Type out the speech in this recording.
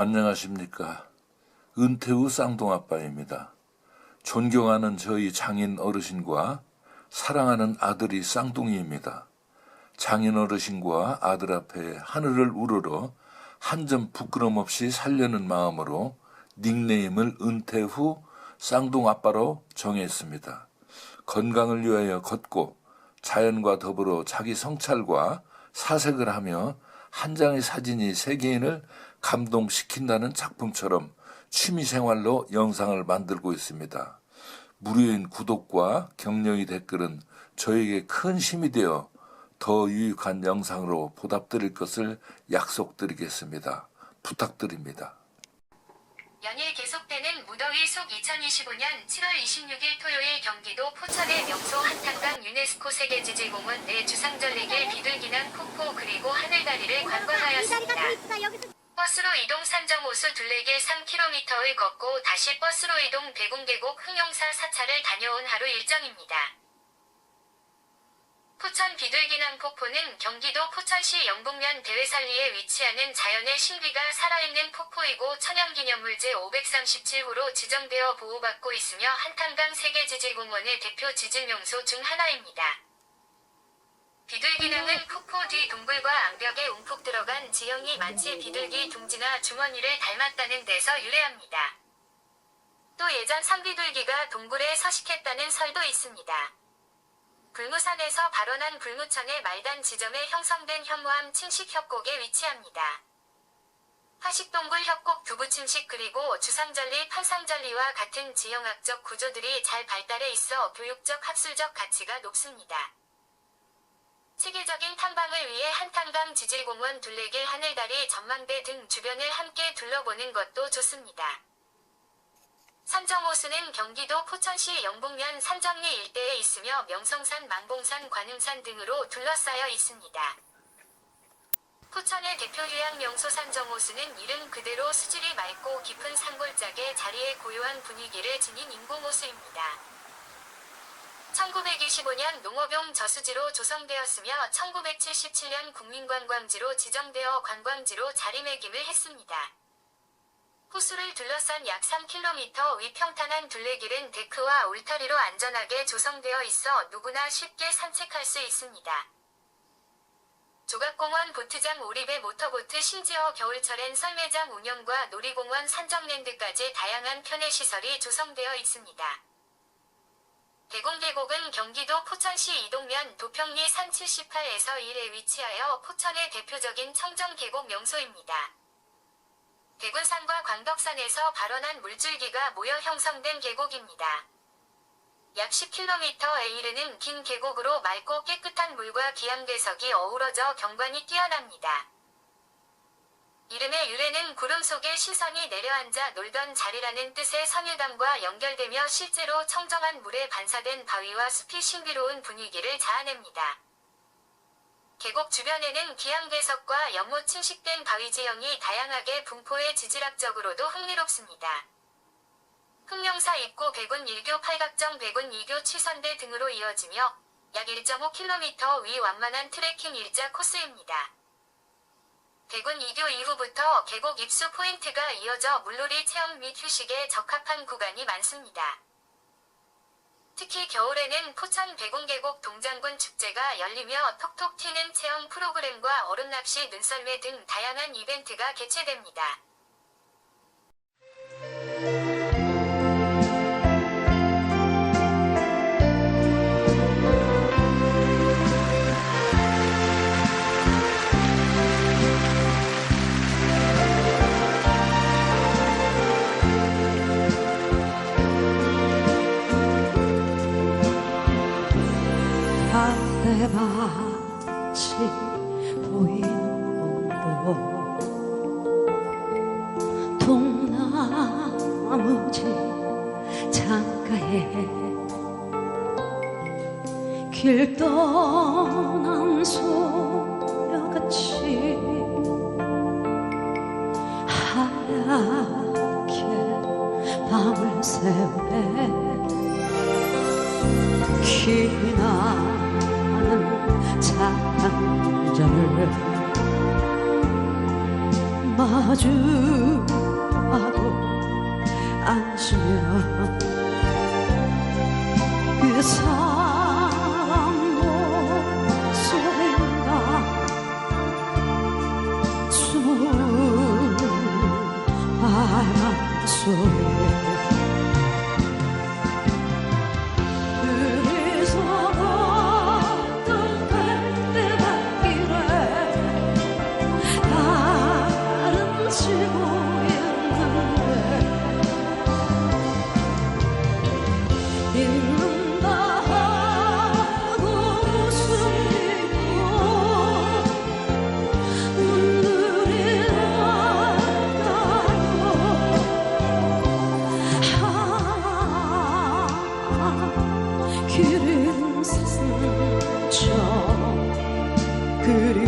안녕하십니까. 은퇴 후 쌍둥아빠입니다. 존경하는 저희 장인 어르신과 사랑하는 아들이 쌍둥이입니다. 장인 어르신과 아들 앞에 하늘을 우러러 한 점 부끄럼 없이 살려는 마음으로 닉네임을 은퇴 후 쌍둥아빠로 정했습니다. 건강을 위하여 걷고 자연과 더불어 자기 성찰과 사색을 하며 한 장의 사진이 세계인을 감동시킨다는 작품처럼 취미생활로 영상을 만들고 있습니다. 무료인 구독과 격려의 댓글은 저에게 큰 힘이 되어 더 유익한 영상으로 보답드릴 것을 약속드리겠습니다. 부탁드립니다. 연일 계속되는 무더위 속 2025년 7월 26일 토요일 경기도 포천의 명소 한탄강 유네스코 세계지질공원 내 주상절리길 비둘기난 폭포 그리고 하늘다리를 관광하였습니다. 버스로 이동 산정호수 둘레길 3km를 걷고 다시 버스로 이동 대궁계곡 흥용사 사찰을 다녀온 하루 일정입니다. 포천 비둘기남 폭포는 경기도 포천시 영북면 대회살리에 위치하는 자연의 신비가 살아있는 폭포이고 천연기념물 제 537호로 지정되어 보호받고 있으며 한탄강 세계지질공원의 대표 지질명소 중 하나입니다. 비둘기남은 폭포 뒤 동굴과 암벽에 움푹 들어간 지형이 마치 비둘기 둥지나 주머니를 닮았다는 데서 유래합니다. 또 예전 산비둘기가 동굴에 서식했다는 설도 있습니다. 불무산에서 발원한 불무천의 말단 지점에 형성된 현무암 침식 협곡에 위치합니다. 화식동굴 협곡 두부 침식 그리고 주상절리 판상절리와 같은 지형학적 구조들이 잘 발달해 있어 교육적 학술적 가치가 높습니다. 체계적인 탐방을 위해 한탄강 지질공원 둘레길 하늘다리 전망대 등 주변을 함께 둘러보는 것도 좋습니다. 산정호수는 경기도 포천시 영북면 산정리 일대에 있으며 명성산, 망봉산, 관음산 등으로 둘러싸여 있습니다. 포천의 대표 휴양 명소 산정호수는 이름 그대로 수질이 맑고 깊은 산골짜기 자리에 고요한 분위기를 지닌 인공호수입니다. 1925년 농어병 저수지로 조성되었으며 1977년 국민관광지로 지정되어 관광지로 자리매김을 했습니다. 호수를 둘러싼 약 3km 위 평탄한 둘레길은 데크와 울타리로 안전하게 조성되어 있어 누구나 쉽게 산책할 수 있습니다. 조각공원 보트장 오리배 모터보트 심지어 겨울철엔 썰매장 운영과 놀이공원 산정랜드까지 다양한 편의시설이 조성되어 있습니다. 대공계곡은 경기도 포천시 이동면 도평리 산 78에서 1에 위치하여 포천의 대표적인 청정계곡 명소입니다. 대군산과 광덕산에서 발원한 물줄기가 모여 형성된 계곡입니다. 약 10km에 이르는 긴 계곡으로 맑고 깨끗한 물과 기암괴석이 어우러져 경관이 뛰어납니다. 이름의 유래는 구름 속에 시선이 내려앉아 놀던 자리라는 뜻의 선유담과 연결되며 실제로 청정한 물에 반사된 바위와 숲이 신비로운 분위기를 자아냅니다. 계곡 주변에는 기암괴석과 연못 침식된 바위 지형이 다양하게 분포해 지질학적으로도 흥미롭습니다. 흑룡사 입구 백운 1교 팔각정 백운 2교 취선대 등으로 이어지며 약 1.5km 위 완만한 트레킹 일자 코스입니다. 백운 2교 이후부터 계곡 입수 포인트가 이어져 물놀이 체험 및 휴식에 적합한 구간이 많습니다. 특히 겨울에는 포천 백운계곡 동장군 축제가 열리며 톡톡 튀는 체험 프로그램과 얼음낚시 눈썰매 등 다양한 이벤트가 개최됩니다. 보이는 곳 동나무지 창가에 길 떠난 소녀같이 하얗게 밤을 새우네. 기나 는 장절 마주하고 앉으면 그 사람 그리